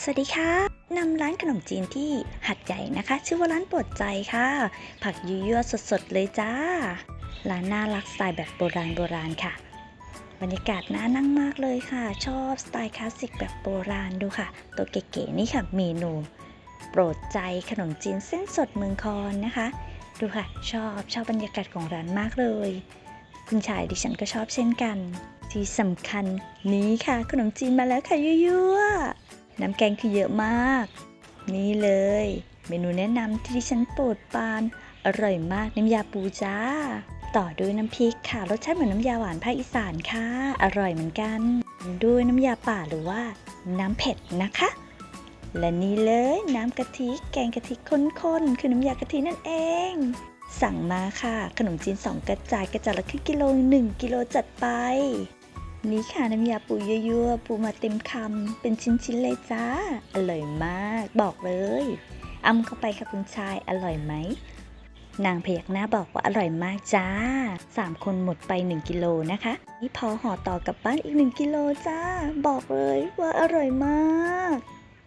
สวัสดีค่ะนำร้านขนมจีนที่หัดใหญ่นะคะ ชื่อว่าร้านโปรดใจค่ะ ผักยั่วสดๆเลยจ้า ร้านน่ารักสไตล์แบบโบราณโบราณค่ะ บรรยากาศน่านั่งมากเลยค่ะ ชอบสไตล์คลาสสิกแบบโบราณดูค่ะ ตัวเก๋ๆนี่ค่ะเมนู โปรดใจขนมจีนเส้นสดเมืองคอนนะคะ ดูค่ะ ชอบชอบบรรยากาศของร้านมากเลย คุณชายดิฉันก็ชอบเช่นกัน ที่สำคัญนี้ค่ะขนมจีนมาแล้วค่ะยั่วๆ น้ำแกงคือเยอะมาก นี่เลย เมนูแนะนำที่ดิฉันโปรดปาน อร่อยมากน้ำยาปูจ้า ต่อด้วยน้ำพริกค่ะ รสชาติเหมือนน้ำยาหวานภาคอีสานค่ะ อร่อยเหมือนกัน ด้วยน้ำยาป่าหรือว่า น้ำเผ็ดนะคะ และนี่เลยน้ำกะทิแกงกะทิข้นๆ คือน้ำยากะทินั่นเอง สั่งมาค่ะ ขนมจีนสองกระจายกระจายละครึ่งกิโลหนึ่งกิโลจัดไป นี่ค่ะน้ำยาปูยั่วๆปูมาเต็มคำเป็นชิ้นๆเลยจ้า อร่อยมากบอกเลยอ้ำเข้าไปค่ะคุณชายอร่อยไหม นางพยักหน้าบอกว่าอร่อยมากจ้าสามคนหมดไป 1 กิโลนะคะ นี่พอห่อต่อกลับบ้านอีก 1 กิโลจ้า บอกเลยว่าอร่อยมาก